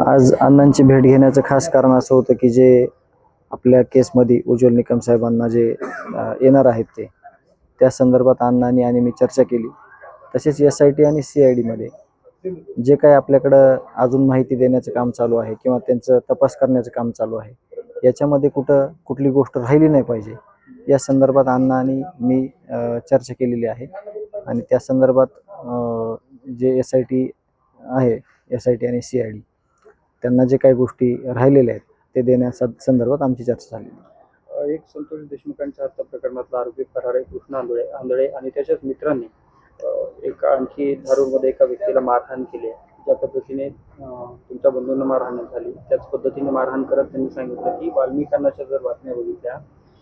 आज अण्णांची भेट घेण्याचं खास कारण असं होतं की जे आपल्या केसमध्ये उज्ज्वल निकम साहेबांना जे येणार आहेत ते त्या संदर्भात अण्णांनी आणि मी चर्चा केली. तसेच एस आय टी आणि सी आय डीमध्ये जे काही आपल्याकडं अजून माहिती देण्याचं काम चालू आहे किंवा त्यांचं तपास करण्याचं काम चालू आहे याच्यामध्ये कुठं कुठली गोष्ट राहिली नाही पाहिजे या संदर्भात अण्णा आणि मी चर्चा केलेली आहे. आणि त्या संदर्भात जे एस आय टी आहे एस आय टी आणि सी आय डी त्यांना जे काही गोष्टी राहिलेल्या आहेत ते देण्याच्या संदर्भात आमची चर्चा झाली एक संतोष देशमुखांच्या हत्या प्रकरणातला आरोपी फरार आहे कृष्ण आंधळे आंधळे आणि त्याच्याच मित्रांनी एक आणखी धारूरमध्ये एका व्यक्तीला मारहाण केली आहे. ज्या पद्धतीने तुमच्या बंधूंना मारहाण झाली त्याच पद्धतीने मारहाण करत त्यांनी सांगितलं की वाल्मिकांनाच्या जर बातम्या बघितल्या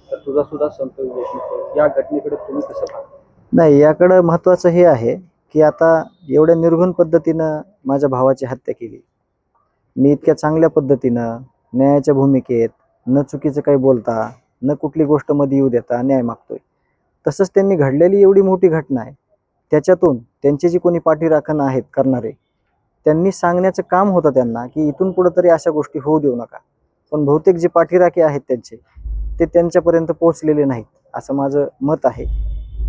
तर तुझा सुद्धा संतोष देशमुख. या घटनेकडे तुम्ही कसं पाहता? नाही याकडं महत्त्वाचं हे आहे की आता एवढ्या निर्घुण पद्धतीनं माझ्या भावाची हत्या केली. मी इतक्या चांगल्या पद्धतीनं न्यायाच्या भूमिकेत न चुकीचं काही बोलता न कुठली गोष्टमध्ये येऊ देता न्याय मागतोय. तसंच त्यांनी घडलेली एवढी मोठी घटना आहे त्याच्यातून त्यांचे जे कोणी पाठीराखण आहेत करणारे त्यांनी सांगण्याचं काम होतं त्यांना की इथून पुढं तरी अशा गोष्टी होऊ देऊ नका. पण बहुतेक जे पाठीराखे आहेत त्यांचे ते त्यांच्यापर्यंत पोहोचलेले नाहीत असं माझं मत आहे.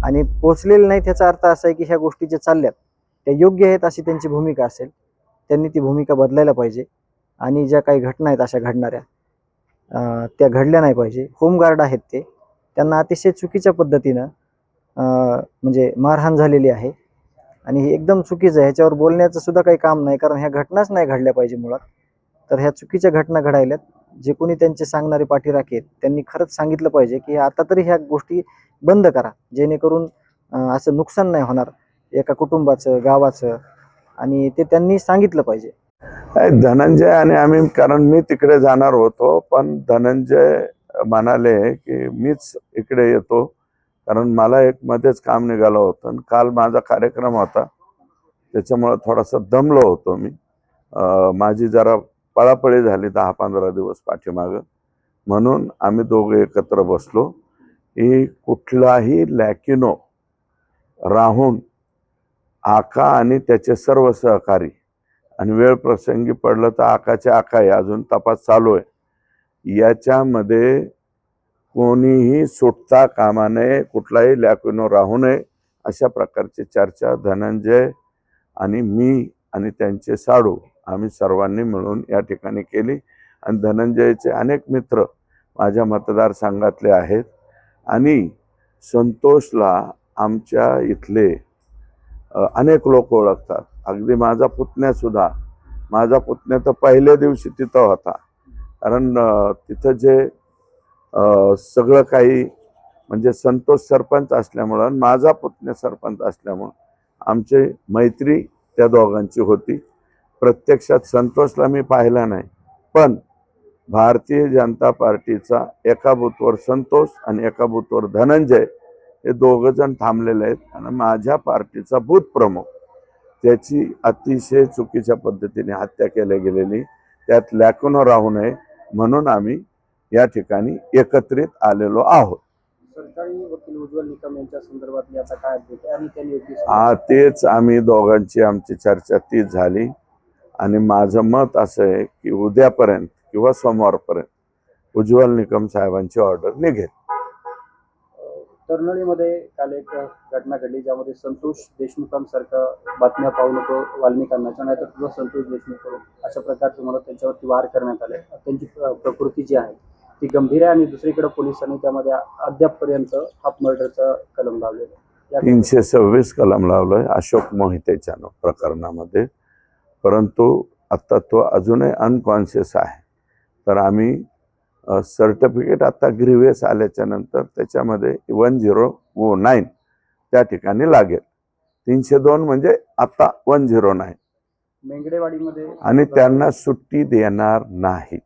आणि पोचलेले नाहीत ह्याचा अर्थ असा आहे की ह्या गोष्टी ज्या चालल्यात त्या योग्य आहेत अशी त्यांची भूमिका असेल. त्यांनी ती भूमिका बदलायला पाहिजे. आणि ज्या काही घटना आहेत अशा घडणाऱ्या त्या घडल्या नाही पाहिजे. होमगार्ड आहेत ते. त्यांना अतिशय चुकीच्या पद्धतीनं म्हणजे मारहाण झालेली आहे. आणि हे एकदम चुकीचं आहे. ह्याच्यावर बोलण्याचं सुद्धा काही काम नाही. कारण ह्या घटनाच नाही घडल्या पाहिजे मुळात. तर ह्या चुकीच्या घटना घडायल्यात. जे कोणी त्यांचे सांगणारे पाठीराखे आहेत त्यांनी खरंच सांगितलं पाहिजे की आता तरी ह्या गोष्टी बंद करा. जेणेकरून असं नुकसान नाही होणार एका कुटुंबाचं गावाचं आणि ते त्यांनी सांगितलं पाहिजे. धनंजय आणि आम्ही कारण मी तिकडे जाणार होतो पण धनंजय म्हणाले की मीच इकडे येतो कारण मला एक मध्येच काम निघालं होतं आणि काल माझा कार्यक्रम होता. त्याच्यामुळं थोडासा दमलो होतो मी. माझी जरा पळापळी झाली दहा पंधरा दिवस पाठीमागं. म्हणून आम्ही दोघे एकत्र बसलो. की कुठलाही लॅकिनो राहून आका आणि त्याचे सर्व सहकारी. आणि वेळ प्रसंगी पडलं तर आकाच्या आका आहे अजून तपास चालू आहे. याच्यामध्ये कोणीही सुटता कामा नये कुठलाही लॅकुनो राहू नये अशा प्रकारची चर्चा धनंजय आणि मी आणि त्यांचे साडू आम्ही सर्वांनी मिळून या ठिकाणी केली. आणि धनंजयचे अनेक मित्र माझ्या मतदारसंघातले आहेत. आणि संतोषला आमच्या इथले अनेक लोक ओळखतात. अगदी माझा पुतण्या सुद्धा. माझा पुतण्या तर पहिल्या दिवशी तिथं होता. कारण तिथं जे सगळं काही म्हणजे संतोष सरपंच असल्यामुळं आणि माझा पुतण्या सरपंच असल्यामुळं आमची मैत्री त्या दोघांची होती. प्रत्यक्षात संतोषला मी पाहिला नाही. पण भारतीय जनता पार्टीचा एका बूथवर संतोष आणि एका बूथवर धनंजय हे दोघं जण थांबलेले आहेत आणि माझ्या पार्टीचा बूथ प्रमुख त्याची अतिशय चुकीच्या पद्धतीने हत्या केल्या गेलेली त्यात लॅकुनो राहू नये म्हणून आम्ही या ठिकाणी एकत्रित आलेलो आहोत. आ तेच आम्ही दोघांची आमची चर्चा तीच झाली. आणि माझं मत असं आहे की उद्यापर्यंत किंवा सोमवारपर्यंत उज्ज्वल निकम साहेबांची ऑर्डर निघेल. तरनळीमध्ये काल एक घटना घडली ज्यामध्ये संतोष देशमुखांसारखं बातम्या पाहू नको वाल्मिकांनाच्या नाहीतर तुझा संतोष देशमुख करू अशा प्रकारचे मला त्यांच्यावरती वार करण्यात आले. त्यांची प्र- प्रकृती जी आहे ती गंभीर आहे आणि दुसरीकडे पोलिसांनी त्यामध्ये अद्यापपर्यंत हाफ मर्डरचा कलम लावलेला या तीनशे सव्वीस कलम लावलोय अशोक मोहितेच्या प्रकरणामध्ये. परंतु आत्ता तो अजूनही अनकॉन्शियस आहे. तर आम्ही सर्टिफिकेट आता ग्रीवियस आल्याच्यानंतर त्याच्यामध्ये वन झिरो नाईन त्या ठिकाणी लागेल. तीनशे दोन म्हणजे आता वन झिरो नाईन मेंगडेवाडीमध्ये आणि त्यांना सुट्टी देणार नाही.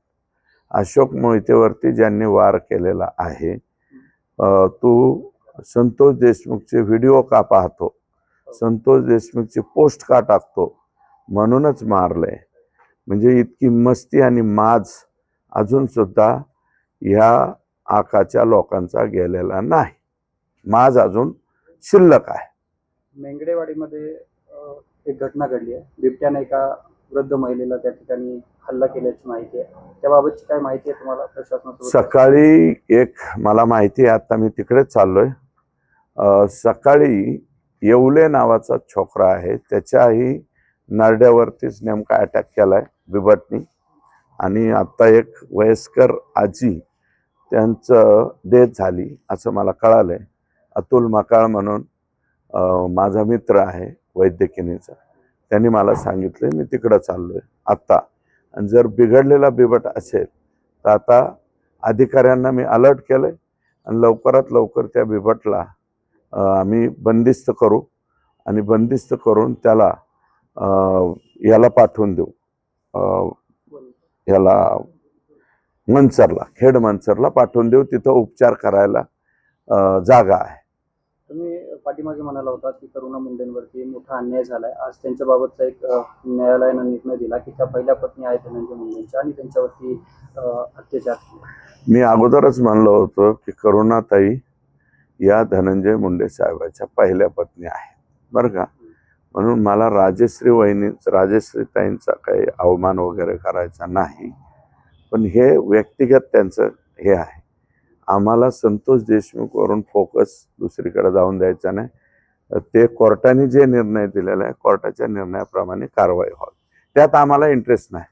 अशोक मोहितेवरती ज्यांनी वार केलेला आहे तू संतोष देशमुखचे व्हिडिओ का पाहतो? संतोष देशमुखची पोस्ट का टाकतो? म्हणूनच मारलंय. म्हणजे इतकी मस्ती आणि माज अजून सुद्धा ह्या आकाच्या लोकांचा गेलेला नाही. माज अजून शिल्लक आहे. मेंगडेवाडीमध्ये एक घटना घडली आहे. बिबट्याने एका वृद्ध महिलेला त्या ठिकाणी हल्ला केल्याची माहिती आहे. त्याबाबतची काय माहिती आहे तुम्हाला प्रशासनासोबत? सकाळी एक मला माहिती आहे आता मी तिकडेच चाललोय. सकाळी येवले नावाचा छोकरा आहे. त्याच्याही नरड्यावरतीच नेमका अटॅक केलाय बिबटनी आणि आता एक वयस्कर आजी त्यांचं डेथ झाली असं मला कळालं आहे अतुल मकाळ म्हणून माझा मित्र आहे वैद्यकिनीचा. त्यांनी मला सांगितलं मी तिकडं चाललो आहे आत्ता आणि जर बिघडलेला बिबट असेल तर आता अधिकाऱ्यांना मी अलर्ट केलं आहे आणि लवकरात लवकर त्या बिबटला आम्ही बंदिस्त करू आणि बंदिस्त करून त्याला याला पाठवून देऊ. याला मनसरला खेड मनसरला पाठवून देऊ. तिथं उपचार करायला जागा आहे. तुम्ही पाठीमागे म्हणाला होता की करुणा मुंडेंवरती मोठा अन्याय झालाय. आज त्यांच्याबाबतचा एक न्यायालयानं निर्णय दिला की त्या पहिल्या पत्नी आहेत धनंजय मुंडेंच्या आणि त्यांच्यावरती अत्याचार. मी अगोदरच म्हणलो होतो की करुणाताई या धनंजय मुंडे साहेबाच्या पहिल्या पत्नी आहेत. बरं का? म्हणून मला राजश्री वहिनी राजश्री ताईंचा काही अवमान वगैरे करायचा नाही. पण हे व्यक्तिगत त्यांचं हे आहे. आम्हाला संतोष देशमुखवरून फोकस दुसरीकडे जाऊन द्यायचा नाही. ते कोर्टाने जे निर्णय दिलेला आहे कोर्टाच्या निर्णयाप्रमाणे कारवाई व्हावी. त्यात आम्हाला इंटरेस्ट नाही.